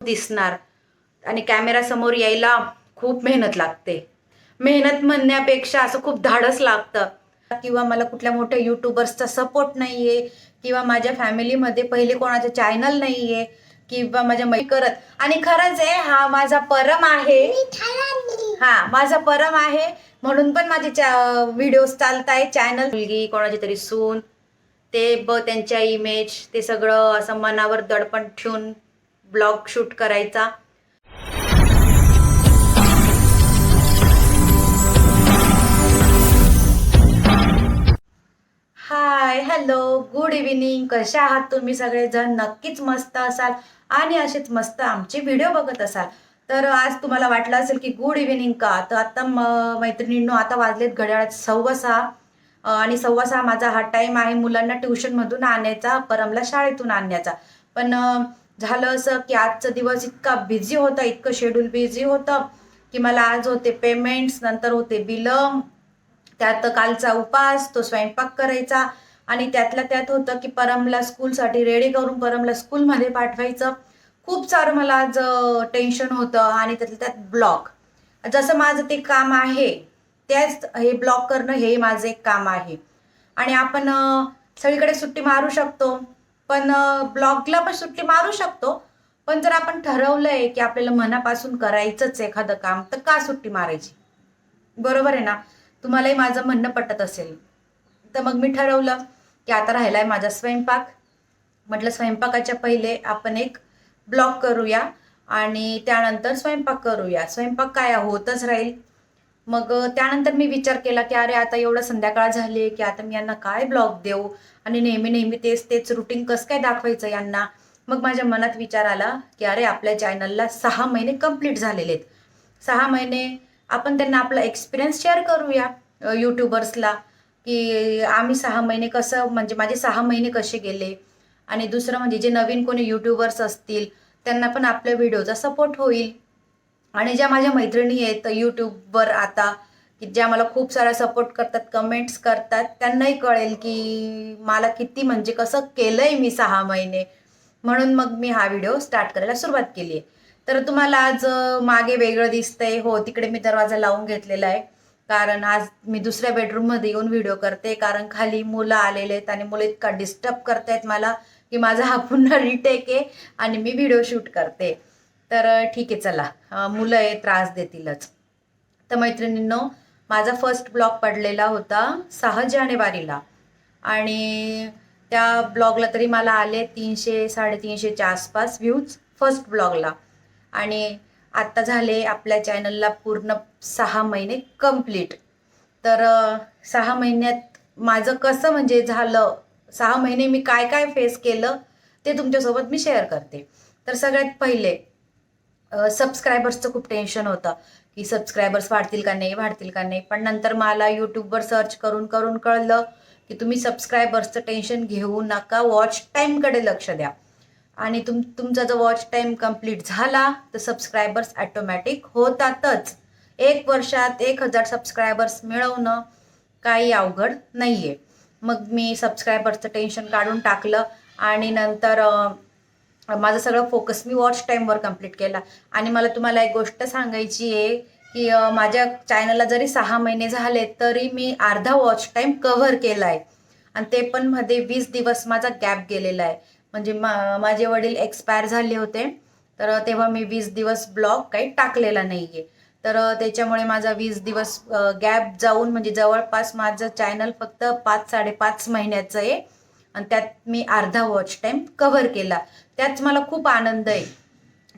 दिसणार. आणि कॅमेरासमोर यायला खूप मेहनत लागते. मेहनत म्हणण्यापेक्षा असं खूप धाडस लागतं. किंवा मला कुठल्या मोठ्या युट्यूबर्सचा सपोर्ट नाही आहे किंवा माझ्या फॅमिलीमध्ये पहिले कोणाचं चॅनल नाही आहे किंवा माझ्या मै करत. आणि खरंच आहे हा माझा परम आहे. हा माझा परम आहे. म्हणून पण माझे व्हिडिओज चालत आहे चॅनल मुलगी कोणाची तरी सून ते ब त्यांच्या इमेज ते सगळं असं मनावर दडपण ठेवून ब्लॉग शूट करायचा. हाय हॅलो गुड इव्हिनिंग कशा आहात तुम्ही सगळेजण? नक्कीच मस्त असाल आणि असेच मस्त आमचे व्हिडिओ बघत असाल. तर आज तुम्हाला वाटलं असेल की गुड इव्हिनिंग का? तर आता म- मैत्रिणींनो आता वाजलेत घड्याळात सव्वा सहा. आणि सव्वा सहा माझा हा टाइम आहे मुलांना ट्युशनमधून आणायचा परमला शाळेतून आणण्याचा. पण झालं असं की आजचा दिवस इतका बिझी होता इतकं शेड्यूल बिझी होतं की मला आज होते पेमेंट्स नंतर होते बिलं. त्यात कालचा उपास तो स्वयंपाक करायचा आणि त्यातल्या त्यात होतं की परमला स्कूलसाठी रेडी करून परमला स्कूलमध्ये पाठवायचं. खूप सारं मला आज टेन्शन होतं आणि त्यातल्या त्यात ब्लॉक जसं माझं ते काम आहे त्याच हे ब्लॉक करणं हे माझं एक काम आहे. आणि आपण सगळीकडे सुट्टी मारू शकतो. पण ब्लॉगला पण सुट्टी मारू शकतो. पण जर आपण ठरवलंय की आपल्याला मनापासून करायचंच एखादं काम तर का सुट्टी मारायची? बरोबर आहे ना? तुम्हालाही माझं म्हणणं पटत असेल. तर मग मी ठरवलं की आता राहिलाय माझा स्वयंपाक. म्हटलं स्वयंपाकाच्या पहिले आपण एक ब्लॉग करूया आणि त्यानंतर स्वयंपाक करूया. स्वयंपाक काय होतच राहील? मग त्यानंतर मी विचार केला की अरे आता एवढं संध्याकाळ झाली की आता मी यांना काय ब्लॉग देऊ? आणि नेहमी नेहमी तेच तेच रुटीन कसं काय दाखवायचं यांना? मग माझ्या मनात विचार आला की अरे आपल्या चॅनलला सहा महिने कंप्लीट झालेले आहेत. सहा महिने आपण त्यांना आपला एक्सपिरियन्स शेअर करूया यूट्यूबर्सला की आम्ही सहा महिने कसं म्हणजे माझे सहा महिने कसे गेले? आणि दुसरं म्हणजे जे नवीन कोणी यूट्यूबर्स असतील त्यांना पण आपल्या व्हिडिओचा सपोर्ट होईल. आणि ज्या माझ्या मैत्रिणी आहेत यूट्यूबवर आता की ज्या मला खूप सारा सपोर्ट करतात कमेंट्स करतात त्यांनाही कळेल की मला किती म्हणजे कसं केलंय मी सहा महिने. म्हणून मग मी हा व्हिडिओ स्टार्ट करायला सुरुवात केली आहे. तर तुम्हाला आज मागे वेगळं दिसतंय. हो तिकडे मी दरवाजा लावून घेतलेला आहे. कारण आज मी दुसऱ्या बेडरूममध्ये येऊन व्हिडिओ करते. कारण खाली मुलं आलेले आहेत आणि मुलं इतका डिस्टर्ब करतायत मला की माझा हा पुन्हा रिटेक आहे आणि मी व्हिडिओ शूट करते. तर ठीक आहे चला मुलं आहे त्रास देतीलच. तर मैत्रिणींनो माझा फर्स्ट ब्लॉग पडलेला होता सहा जानेवारीला. आणि त्या ब्लॉगला तरी मला आले तीनशे साडेतीनशेच्या आसपास व्ह्यूज फर्स्ट ब्लॉगला आणि आत्ता झाले आपल्या चॅनलला पूर्ण सहा महिने कंप्लीट तर सहा महिन्यात माझं कसं म्हणजे झालं सहा महिने मी काय काय फेस केलं ते तुमच्यासोबत मी शेअर करते. तर सगळ्यात पहिले सबस्क्रायबर्सचं खूप टेन्शन होतं. की सबस्क्रायबर्स वाढतील का नाही वाढतील का नाही? पण नंतर मला यूट्यूबवर सर्च करून करून कळलं की तुम्ही सबस्क्रायबर्सचं टेन्शन घेऊ नका. वॉच टाईमकडे लक्ष द्या. आणि तुम तुमचा जर वॉच टाईम कंप्लीट झाला तर सबस्क्रायबर्स ॲटोमॅटिक होतातच. एक वर्षात एक हजार सबस्क्रायबर्स मिळवणं काही अवघड नाही आहे मग मी सबस्क्रायबर्सचं टेन्शन काढून टाकलं. आणि नंतर माझं सगळं फोकस मी वॉच टाईमवर कंप्लीट केला. आणि मला तुम्हाला एक गोष्ट सांगायची आहे की माझ्या चॅनलला जरी सहा महिने झाले तरी मी अर्धा वॉच टाईम कव्हर केला आहे आणि ते पण मध्ये वीस दिवस माझा गॅप गेलेला आहे. म्हणजे मा माझे वडील एक्सपायर झाले होते तर तेव्हा मी वीस दिवस ब्लॉग काही टाकलेला नाही आहे तर त्याच्यामुळे माझा वीस दिवस गॅप जाऊन म्हणजे जवळपास माझं चॅनल फक्त पाच साडेपाच महिन्याचं आहे. आणि त्यात मी अर्धा वॉच टाईम कव्हर केला. त्याच मला खूप आनंद आहे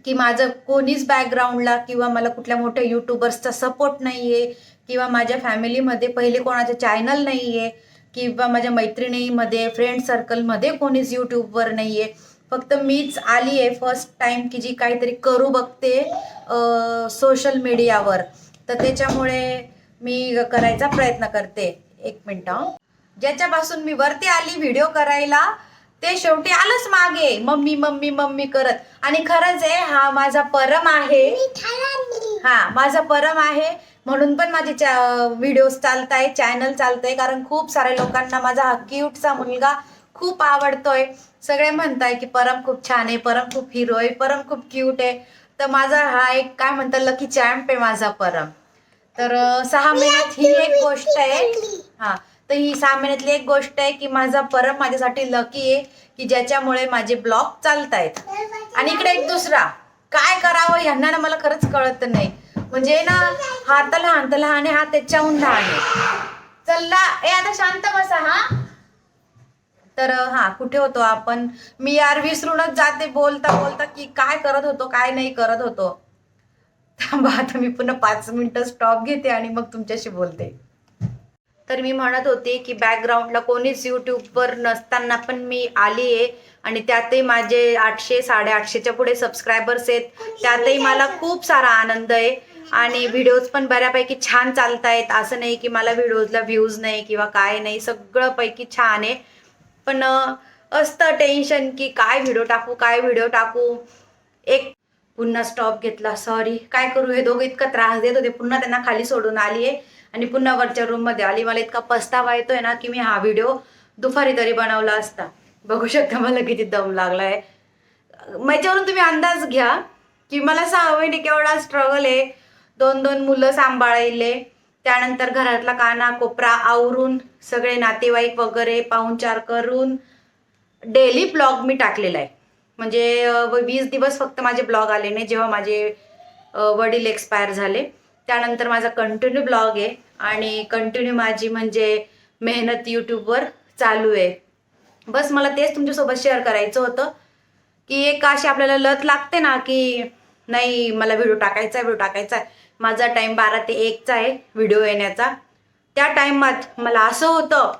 की माझं कोणीच बॅकग्राऊंडला किंवा मला कुठल्या मोठ्या यूट्यूबर्सचा सपोर्ट नाही आहे किंवा माझ्या फॅमिलीमध्ये पहिले कोणाचं चॅनल नाही आहे किंवा माझ्या मैत्रिणीमध्ये फ्रेंड सर्कलमध्ये कोणीच यूट्यूबवर नाही आहे फक्त मीच आली आहे फर्स्ट टाईम की जी काहीतरी करू बघते सोशल मीडियावर तर त्याच्यामुळे मी करायचा प्रयत्न करते. एक मिनटं ज्याच्यापासून मी वरती आली व्हिडिओ करायला ते शेवटी आलंच मागे. मम्मी मम्मी मम्मी करत. आणि खरंच आहे हा माझा परम आहे. हा माझा परम आहे. म्हणून पण माझे व्हिडिओज चालत आहे चॅनल चालत आहे कारण खूप साऱ्या लोकांना माझा हा क्यूटचा मुलगा खूप आवडतोय. सगळे म्हणताय की परम खूप छान आहे परम खूप हिरो आहे परम खूप क्यूट आहे. तर माझा हा एक काय म्हणतात लकी चॅम्प आहे माझा परम. तर सहा महिन्यात ही एक गोष्ट आहे. हा. तर ही सहा महिन्यातली एक गोष्ट आहे की माझा परम माझ्यासाठी लकी आहे की ज्याच्यामुळे माझे ब्लॉग चालत आहेत आणि इकडे एक दुसरा. काय करावं यांना ना मला खरंच कळत नाही. म्हणजे ना हा तर लहान तर लहान आहे हा त्याच्याहून लहान आहे. चल्ला ए आता शांत बसा हा. तर हा कुठे होतो आपण? मी यार विसरूनच जाते बोलता बोलता की काय करत होतो काय नाही करत होतो. थांबा आता मी पुन्हा पाच मिनिटं स्टॉप घेते आणि मग तुमच्याशी बोलते. तर मी म्हणत होते की बॅकग्राऊंडला कोणीच यूट्यूबवर नसताना पण मी आली आहे. आणि त्यातही माझे आठशे साडेआठशेच्या पुढे सबस्क्रायबर्स आहेत. त्यातही मला खूप सारा आनंद आहे. आणि व्हिडिओज पण बऱ्यापैकी छान चालत आहेत. असं नाही की मला व्हिडिओजला व्ह्यूज नाही किंवा काय नाही. सगळं पैकी छान आहे. पण असतं टेन्शन की काय व्हिडिओ टाकू काय व्हिडिओ टाकू? एक पुन्हा स्टॉप घेतला. सॉरी काय करू? हे दोघं इतका त्रास देत होते. पुन्हा त्यांना खाली सोडून आली आहे. आणि पुन्हा वरच्या रूममध्ये आली मला इतका पस्तावा येतोय ना की मी हा व्हिडिओ दुपारी तरी बनवला असता. बघू शकता मला किती दम लागलाय. माझ्यावरून तुम्ही अंदाज घ्या की मला सहा महिने केवढा स्ट्रगल आहे. दोन दोन मुलं सांभाळायले. त्यानंतर घरातला काना कोपरा आवरून सगळे नातेवाईक वगैरे पाहुणचार करून डेली ब्लॉग मी टाकलेला आहे. म्हणजे व- वीस दिवस फक्त माझे ब्लॉग आले नाही जेव्हा माझे वडील एक्सपायर झाले. त्यानंतर माझा कंटिन्यू ब्लॉग आहे आणि कंटिन्यू माझी म्हणजे मेहनत यूट्यूबवर चालू आहे. बस मला तेच तुमच्यासोबत शेअर करायचं होतं की एक अशी आपल्याला लत लागते ना की नाही मला व्हिडिओ टाकायचा आहे व्हिडिओ टाकायचा आहे. माझा टाईम बारा ते एकचा आहे व्हिडिओ येण्याचा. त्या टाईमात मला असं होतं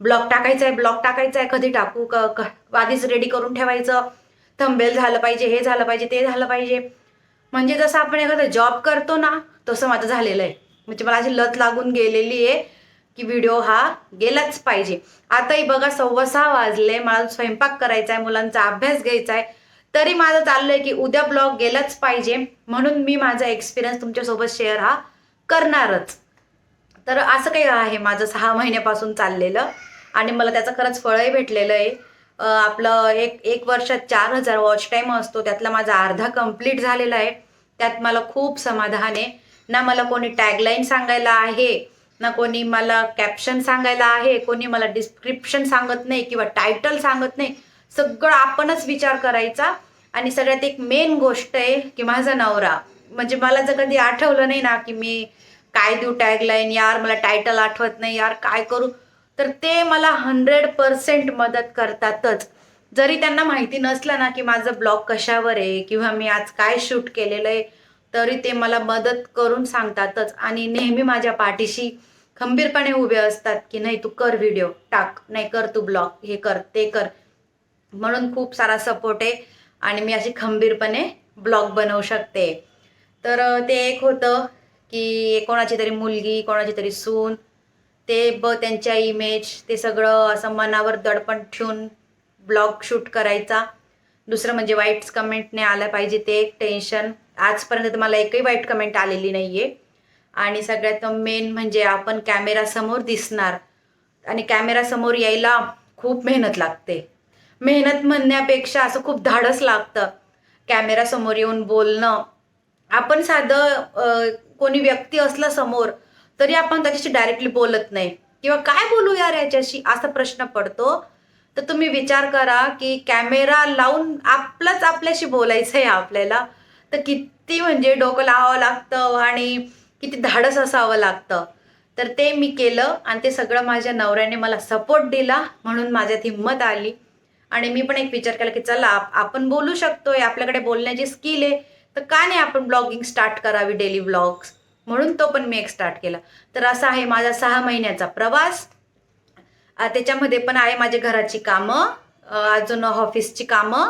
ब्लॉग टाकायचा आहे ब्लॉग टाकायचा आहे कधी टाकू क क आधीच रेडी करून ठेवायचं. थंबेल झालं पाहिजे हे झालं पाहिजे ते झालं पाहिजे. म्हणजे जसं आपण एखादा जॉब करतो ना तसं माझं झालेलं आहे. म्हणजे मला अशी लत लागून गेलेली आहे की व्हिडिओ हा गेलाच पाहिजे. आताही बघा सव्वा सहा वाजले मला स्वयंपाक करायचा आहे मुलांचा अभ्यास घ्यायचा आहे. तरी माझं चाललंय की उद्या ब्लॉग गेलाच पाहिजे. म्हणून मी माझा एक्सपिरियन्स तुमच्यासोबत शेअर हा करणारच. तर असं काही आहे माझं सहा महिन्यापासून चाललेलं. आणि मला त्याचं खरंच फळही भेटलेलं आहे. आपलं एक एक वर्षात चार हजार वॉच टाईम असतो. त्यातला माझा अर्धा कंप्लीट झालेला आहे. त्यात मला खूप समाधान आहे. ना मला कोणी टॅगलाईन सांगायला आहे ना कोणी मला कॅप्शन सांगायला आहे कोणी मला डिस्क्रिप्शन सांगत नाही किंवा टायटल सांगत नाही. सगळं आपणच विचार करायचा. आणि सगळ्यात एक मेन गोष्ट आहे की माझा नवरा. म्हणजे मला जर कधी आठवलं नाही ना की मी काय देऊ टॅगलाईन यार मला टायटल आठवत नाही यार काय करू? तर ते मला हंड्रेड पर्सेंट मदत करतातच. जरी त्यांना माहिती नसलं ना की माझं ब्लॉग कशावर आहे किंवा मी आज काय शूट केलेलं आहे तरी ते मला मदत करून सांगतातच. आणि नेहमी माझ्या पाठीशी खंबीरपणे उभे असतात की नाही तू कर व्हिडिओ टाक. नाही कर तू ब्लॉग हे कर ते कर. म्हणून खूप सारा सपोर्ट आहे आणि मी अशी खंबीरपणे ब्लॉग बनवू शकते. तर ते एक होतं की कोणाची तरी मुलगी कोणाची तरी सून ते ब त्यांच्या इमेज ते सगळं असं मनावर दडपण ठेवून ब्लॉग शूट करायचा. दुसरं म्हणजे वाईट कमेंटने आलं पाहिजे ते एक टेन्शन आजपर्यंत मला एकही वाईट कमेंट आलेली नाही आहे आणि सगळ्यात मेन म्हणजे आपण कॅमेरासमोर दिसणार. आणि कॅमेरासमोर यायला खूप मेहनत लागते. मेहनत म्हणण्यापेक्षा असं खूप धाडस लागतं. कॅमेरासमोर येऊन बोलणं. आपण साधं कोणी व्यक्ती असला समोर तरी आपण त्याच्याशी डायरेक्टली बोलत नाही. किंवा काय बोलू यार याच्याशी? असा प्रश्न पडतो. तर तुम्ही विचार करा की कॅमेरा लावून आपलंच आपल्याशी बोलायचं आहे आपल्याला. तर किती म्हणजे डोकं लावावं लागतं आणि किती धाडस असावं लागतं. तर ते मी केलं आणि ते सगळं माझ्या नवऱ्याने मला सपोर्ट दिला म्हणून माझ्यात हिंमत आली. आणि मी पण एक विचार केला की चला आपण बोलू शकतोय. आपल्याकडे बोलण्याची स्किल आहे. तर का नाही आपण ब्लॉगिंग स्टार्ट करावी डेली ब्लॉग्स म्हणून तो पण मी एक स्टार्ट केला. तर असा आहे माझा सहा महिन्याचा प्रवास. त्याच्यामध्ये पण आहे माझ्या घराची कामं. अजून ऑफिसची कामं.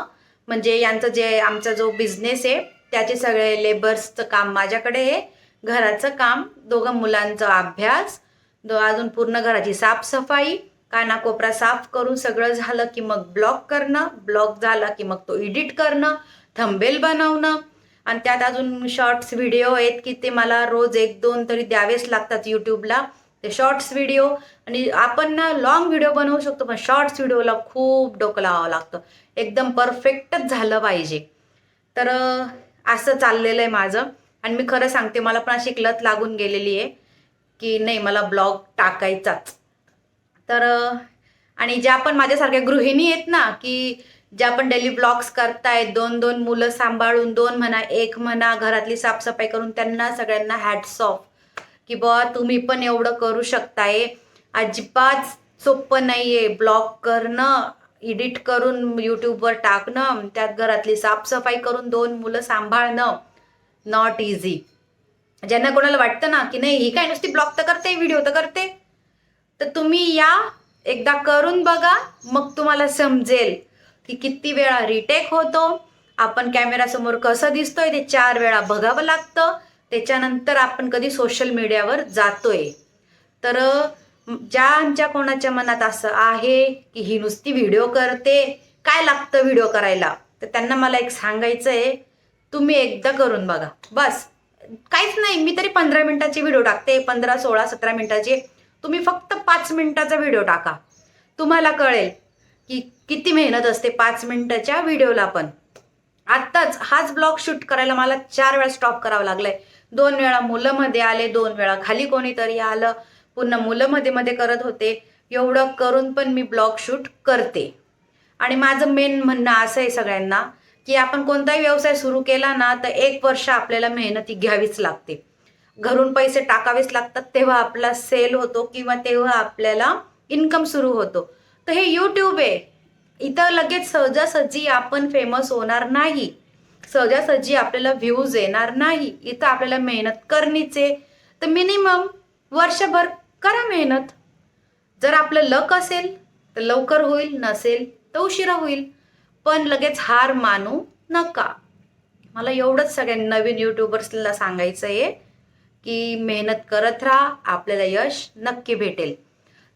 म्हणजे यांचं जे आमचा जो बिझनेस आहे त्याचे सगळे लेबर्सचं काम माझ्याकडे आहे. घराचं काम दोघं मुलांचा अभ्यास दो अजून पूर्ण घराची साफसफाई कानाकोपरा साफ करून सगळं झालं की मग ब्लॉग करणं ब्लॉग झाला की मग तो एडिट करणं थंबेल बनवणं आणि त्यात अजून शॉर्ट्स व्हिडिओ आहेत की ते मला रोज एक दोन तरी द्यावेच लागतात यूट्यूबला ते शॉर्ट्स व्हिडिओ आणि आपण ना लॉंग व्हिडिओ बनवू शकतो पण शॉर्ट्स व्हिडिओला खूप डोकं लावावं लागतं. एकदम परफेक्टच झालं पाहिजे. तर असं चाललेलं आहे माझं. आणि मी खरं सांगते मला पण अशी एक लत लागून गेलेली आहे की नाही मला ब्लॉग टाकायचाच. तर आणि ज्या पण माझ्यासारख्या गृहिणी आहेत ना की ज्या पण डेली ब्लॉग्स करतायत दोन दोन मुलं सांभाळून दोन म्हणा एक म्हणा घरातली साफसफाई करून त्यांना सगळ्यांना हॅट्स ऑफ की बुवा तुम्ही पण एवढं करू शकताय. अजिबात सोपं नाही आहे ब्लॉग करणं एडिट करून यूट्यूबवर टाकणं त्यात घरातली साफसफाई करून दोन मुलं सांभाळणं नॉट इझी ज्यांना कोणाला वाटतं ना की नाही ही काय नुसती ब्लॉग तर करते व्हिडिओ तर करते. तर तुम्ही या एकदा करून बघा मग तुम्हाला समजेल. की किती वेळा रिटेक होतो आपण कॅमेरासमोर कसं दिसतोय ते चार वेळा बघावं लागतं त्याच्यानंतर आपण कधी सोशल मीडियावर जातोय. तर ज्या आमच्या कोणाच्या मनात असं आहे की ही नुसती व्हिडिओ करते काय लागतं व्हिडिओ करायला? तर त्यांना मला एक सांगायचं आहे तुम्ही एकदा करून बघा. बस. काहीच नाही मी तरी पंधरा मिनिटाची व्हिडिओ टाकते पंधरा सोळा सतरा मिनिटाची. तुम्ही फक्त पाच मिनिटाचा व्हिडिओ टाका. तुम्हाला कळेल की किती मेहनत असते पाच मिनिटाच्या व्हिडिओला पण. आत्ताच हाच ब्लॉग शूट करायला मला चार वेळा स्टॉप करावं लागलंय. दोन वेळा मुलं मध्ये आले दोन वेळा खाली कोणीतरी आलं. पुन्हा मुलं मध्ये मध्ये करत होते. एवढं करून पण मी ब्लॉग शूट करते. आणि माझं मेन म्हणणं असं आहे सगळ्यांना की आपण कोणताही व्यवसाय सुरू केला ना तर एक वर्ष आपल्याला मेहनती घ्यावीच लागते. घरून पैसे टाकावेच लागतात तेव्हा आपला सेल होतो किंवा तेव्हा आपल्याला इन्कम सुरू होतो. तर हे यूट्यूब आहे. इथं लगेच सहजासहजी आपण फेमस होणार नाही. सहजासहजी आपल्याला व्ह्यूज येणार नाही. इथं आपल्याला मेहनत करणीच आहे. तर मिनिमम वर्षभर करा मेहनत. जर आपलं लक असेल तर लवकर होईल. नसेल तर उशिरा होईल. पण लगेच हार मानू नका. मला एवढंच सगळ्या नवीन युट्यूबर्सला सांगायचं आहे की मेहनत करत राहा. आपल्याला यश नक्की भेटेल.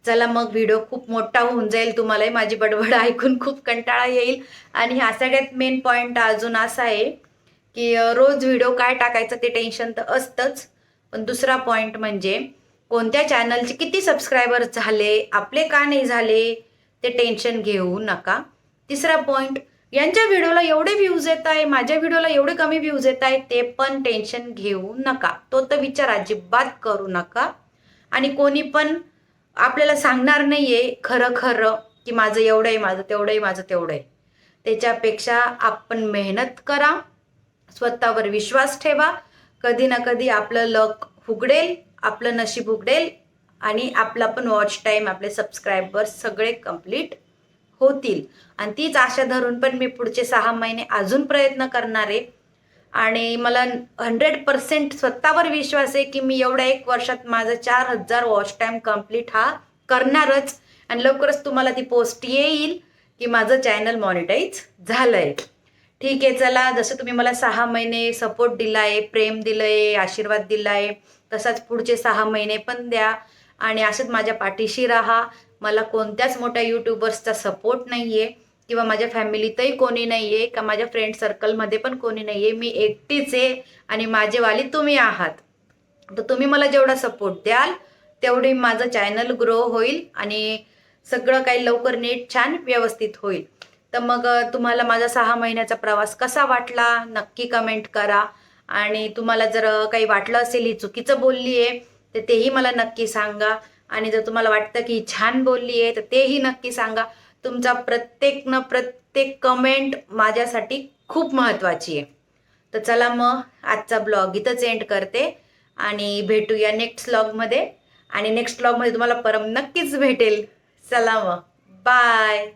चला मग व्हिडिओ खूप मोठा होऊन जाईल तुम्हालाही. माझी बडबड ऐकून खूप कंटाळा येईल. आणि हा सगळ्यात मेन पॉईंट अजून असा आहे की रोज व्हिडिओ काय टाकायचं ते टेन्शन तर असतंच. पण दुसरा पॉईंट म्हणजे कोणत्या चॅनलचे किती सबस्क्रायबर झाले आपले का नाही झाले ते टेन्शन घेऊ नका. तिसरा पॉईंट यांच्या व्हिडिओला एवढे व्ह्यूज येत आहे माझ्या व्हिडिओला एवढे कमी व्ह्यूज येत आहे ते पण टेन्शन घेऊ नका. तो तर विचार अजिबात करू नका. आणि कोणी पण आपल्याला सांगणार नाहीये खरं खरं की माझं एवढं आहे माझं तेवढं आहे माझं तेवढं आहे त्याच्यापेक्षा आपण मेहनत करा स्वतःवर विश्वास ठेवा. कधी ना कधी आपलं लक उघडेल आपलं नशीब उघडेल आणि आपला पण वॉच टाईम आपले सबस्क्रायबर सगळे कंप्लीट होतील. आणि तीच आशा धरून पण मी पुढचे सहा महिने अजून प्रयत्न करणार आहे. आणि मला हंड्रेड पर्सेंट स्वतःवर विश्वास आहे की मी एवढ्या एक वर्षात माझं चार हजार वॉच टाईम कंप्लीट हा करणारच. आणि लवकरच तुम्हाला ती पोस्ट येईल की माझं चॅनल मॉनिटाईज झालंय. ठीक आहे चला. जसं तुम्ही मला सहा महिने सपोर्ट दिलाय प्रेम दिलंय आशीर्वाद दिलाय तसाच पुढचे सहा महिने पण द्या. आणि असंच माझ्या पाठीशी राहा. मला कोणत्याच मोठ्या युट्यूबर्सचा सपोर्ट नाही आहे किंवा माझ्या फॅमिलीतही कोणी नाही आहे का माझ्या फ्रेंड सर्कलमध्ये पण कोणी नाही आहे मी एकटीच आहे आणि माझेवाली तुम्ही आहात. तर तुम्ही मला जेवढा सपोर्ट द्याल तेवढी माझं चॅनल ग्रो होईल आणि सगळं काही लवकर नीट छान व्यवस्थित होईल. तर मग तुम्हाला माझा सहा महिन्याचा प्रवास कसा वाटला? नक्की कमेंट करा. आणि तुम्हाला जर काही वाटलं असेल ही चुकीचं बोलली आहे तर तेही मला नक्की सांगा. आणि जर तुम्हाला वाटतं की छान बोलली आहे तर तेही नक्की सांगा. तुमचा प्रत्येक न प्रत्येक कमेंट माझ्यासाठी खूप महत्त्वाची आहे. तर चला मग आजचा ब्लॉग इथंच एंड करते आणि भेटूया नेक्स्ट ब्लॉगमध्ये आणि नेक्स्ट ब्लॉगमध्ये तुम्हाला परम नक्कीच भेटेल. चला मग. बाय